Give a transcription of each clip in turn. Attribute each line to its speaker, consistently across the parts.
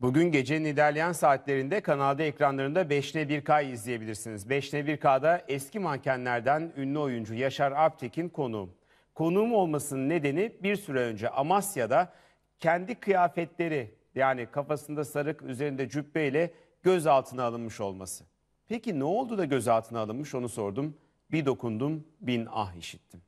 Speaker 1: Bugün gecenin ilerleyen saatlerinde kanalda ekranlarında 5'te 1K izleyebilirsiniz. 5'te 1K'da eski mankenlerden ünlü oyuncu Yaşar Alptekin konuğum. Konuğum olmasının nedeni bir süre önce Amasya'da kendi kıyafetleri yani kafasında sarık üzerinde cübbeyle gözaltına alınmış olması. Peki ne oldu da gözaltına alınmış onu sordum. Bir dokundum bin ah işittim.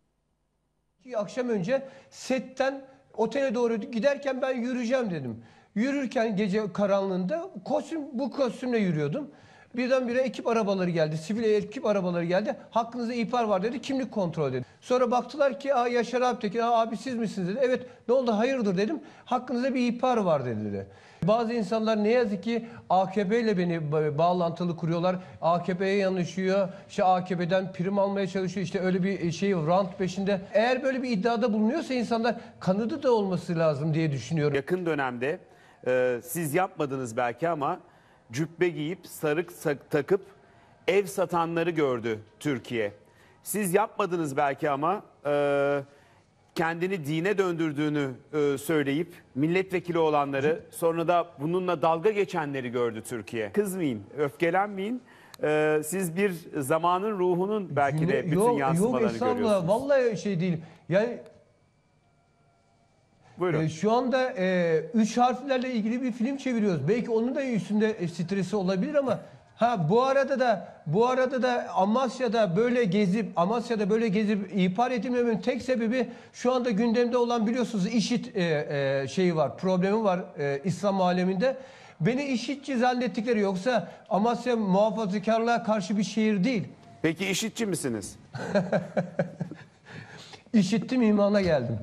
Speaker 2: Akşam önce setten otele doğru giderken ben yürüyeceğim dedim. Yürürken gece karanlığında kostüm bu kostümle yürüyordum. Birdenbire ekip arabaları geldi. Sivil ekip arabaları geldi. Hakkınızda ihbar var dedi. Kimlik kontrol dedi. Sonra baktılar ki Aa, Yaşar Alptekin Aa, abi siz misiniz dedi. Evet ne oldu hayırdır dedim. Hakkınızda bir ihbar var dediler. Bazı insanlar ne yazık ki AKP ile beni ba- bağlantılı kuruyorlar. AKP'ye yanlışıyor. İşte AKP'den prim almaya çalışıyor. İşte öyle bir şey rant peşinde. Eğer böyle bir iddiada bulunuyorsa insanlar kanıtı da olması lazım diye düşünüyorum.
Speaker 1: Yakın dönemde e, siz yapmadınız belki ama cübbe giyip sarık takıp ev satanları gördü Türkiye. Siz yapmadınız belki ama e, kendini dine döndürdüğünü e, söyleyip milletvekili olanları sonra da bununla dalga geçenleri gördü Türkiye. Kızmayın, öfkelenmeyin. E, siz bir zamanın ruhunun belki de bütün
Speaker 2: yok, yok
Speaker 1: yansımalarını
Speaker 2: estağfurullah.
Speaker 1: görüyorsunuz.
Speaker 2: Vallahi şey değil. Yani
Speaker 1: Buyurun.
Speaker 2: E, şu anda e, üç harflerle ilgili bir film çeviriyoruz. Belki onun da üstünde e, stresi olabilir ama ha bu arada da bu arada da Amasya'da böyle gezip Amasya'da böyle gezip ihbar edilmemenin tek sebebi şu anda gündemde olan biliyorsunuz işit e, e, şeyi var, problemi var e, İslam aleminde. Beni işitçi zannettikleri yoksa Amasya muhafazakarlığa karşı bir şehir değil.
Speaker 1: Peki işitçi misiniz?
Speaker 2: İşittim imana geldim.